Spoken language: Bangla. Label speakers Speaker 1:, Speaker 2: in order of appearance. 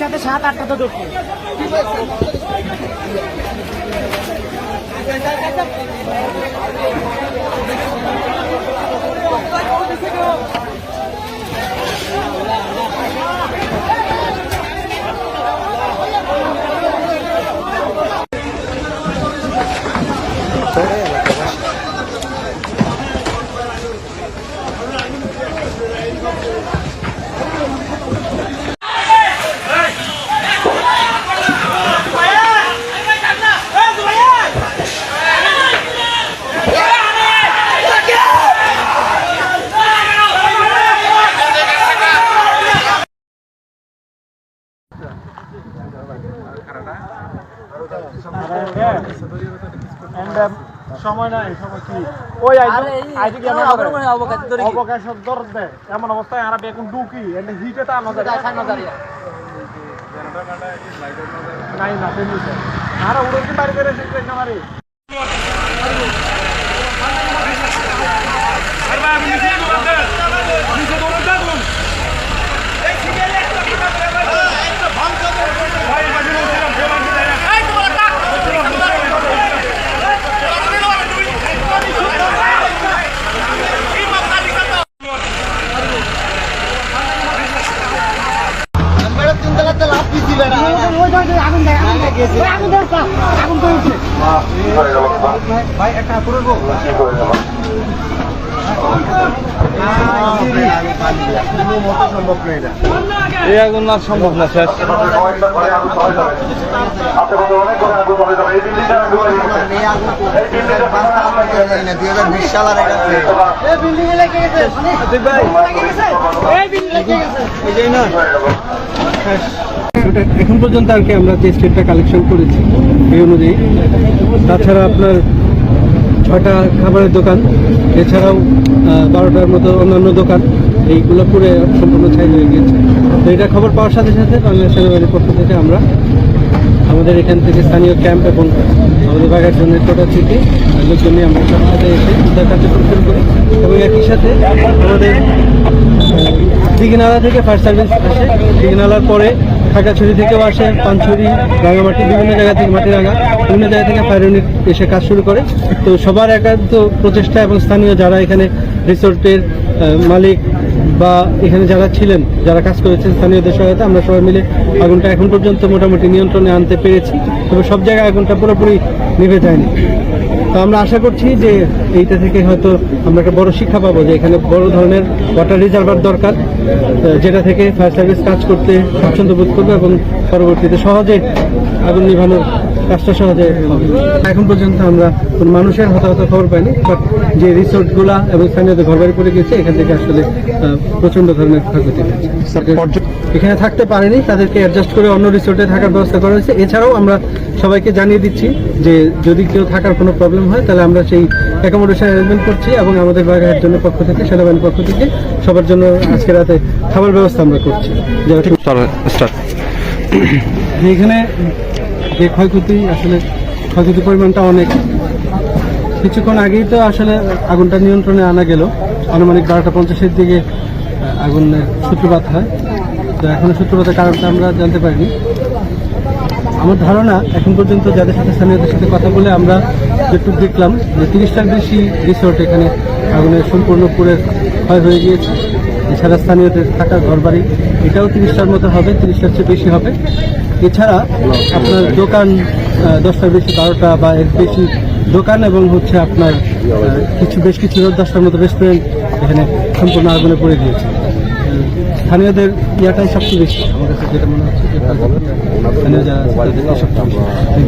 Speaker 1: একসাথে সাত আটটা তো ধরছি
Speaker 2: সময় নাই সময় কি? ওই
Speaker 1: অবকাশ
Speaker 2: দে এমন অবস্থায় আর বেকুন ডুকি এন্ড হিটে তা নজর নাই না আর উড়ে বাড়ি শিখবে আমারে
Speaker 3: ভাই একটা করে গো করে গেল সম্ভব নয় এটা
Speaker 2: এই আগুন না। সম্ভব না শেষ
Speaker 3: আগুন এই বিল্ডিংটা
Speaker 4: এটা
Speaker 2: এখন পর্যন্ত আর কি আমরা যে স্টেটটা কালেকশন করেছি এই অনুযায়ী। তাছাড়া আপনার ছয়টা খাবারের দোকান, এছাড়াও বারোটার মতো অন্যান্য দোকান, এইগুলো পুরো সম্পূর্ণ ছাই হয়ে গিয়েছে। তো এটা খবর পাওয়ার সাথে সাথে বাংলাদেশ সেনাবাহিনীর পক্ষ থেকে আমরা আমাদের এখান থেকে স্থানীয় ক্যাম্প এবং আমাদের বাঘার জন্য টোটা থেকে লোকজন আমরা সাথে সাথে এসে উদ্ধার কার্যক্রম শুরু করি এবং একই সাথে আমাদের দিঘিনালা থেকে ফায়ার সার্ভিস আসে। দিঘিনালার পরে খাগড়াছড়ি থেকেও আসে পানছড়ি, রাঙামাটি, বিভিন্ন জায়গা থেকে মাটিরাঙ্গা, বিভিন্ন জায়গা থেকে ফায়ার ইউনিট এসে কাজ শুরু করে। তো সবার একান্ত প্রচেষ্টা এবং স্থানীয় যারা এখানে রিসোর্টের মালিক বা এখানে যারা ছিলেন, যারা কাজ করেছেন স্থানীয়দের সহায়তা আমরা সবাই মিলে আগুনটা এখন পর্যন্ত মোটামুটি নিয়ন্ত্রণে আনতে পেরেছি তবে সব জায়গায় আগুনটা পুরোপুরি নিভে যায়নি। তো আমরা আশা করছি যে এইটা থেকে হয়তো আমরা একটা বড় শিক্ষা পাবো যে এখানে বড় ধরনের ওয়াটার রিজার্ভার দরকার যেটা থেকে ফায়ার সার্ভিস কাজ করতে স্বাচ্ছন্দ্য বোধ করবে এবং পরবর্তীতে সহজে আগুন নিভানোর কাজটা সহজে এখন পর্যন্ত আমরা কোনো মানুষের হতাহত খবর পাইনি বাট যে রিসোর্টগুলা এবং স্থানীয়দের ঘরবাড়ি পড়ে গেছে এখান থেকে আসলে আহ, প্রচণ্ড ধরনের ক্ষয়ক্ষতি হয়েছে। এখানে থাকতে পারেনি তাদেরকে অ্যাডজাস্ট করে অন্য রিসোর্টে থাকার ব্যবস্থা করা হয়েছে। এছাড়াও আমরা সবাইকে জানিয়ে দিচ্ছি যে যদি কেউ থাকার কোনো প্রবলেম হয় তাহলে আমরা সেই অ্যাকোমোডেশন অ্যারেঞ্জমেন্ট করছি এবং আমাদের বাগের জন্য পক্ষ থেকে সেনাবাহিনীর পক্ষ থেকে সবার জন্য আজকে রাতে খাবার ব্যবস্থা আমরা করছি। এখানে যে ক্ষয়ক্ষতি, আসলে ক্ষয়ক্ষতির পরিমাণটা অনেক। কিছুক্ষণ আগেই তো আসলে আগুনটা নিয়ন্ত্রণে আনা গেল। আনুমানিক বারোটা পঞ্চাশের দিকে আগুনের সূত্রপাত হয়। তো এখনও সূত্রপাতের কারণটা আমরা জানতে পারিনি। আমার ধারণা, এখন পর্যন্ত যাদের সাথে স্থানীয়দের সাথে কথা বলে আমরা যেটুকু দেখলাম, যে তিরিশটার বেশি রিসোর্ট এখানে আগুনের সম্পূর্ণ পুরে ক্ষয় হয়ে গিয়েছে। এছাড়া স্থানীয়দের থাকা ঘরবাড়ি, এটাও তিরিশটার মতো হবে, তিরিশটার চেয়ে বেশি হবে। এছাড়া আপনার দোকান দশটার বেশি বারোটা বা এর বেশি দোকান এবং হচ্ছে আপনার কিছু, বেশ কিছু দশটার মতো রেস্টুরেন্ট এখানে সম্পূর্ণ আগুনে পড়ে গিয়েছে। স্থানীয়দের ইয়াটাই সবচেয়ে বেশি। আমার কাছে যেটা মনে হচ্ছে সবচেয়ে বেশি।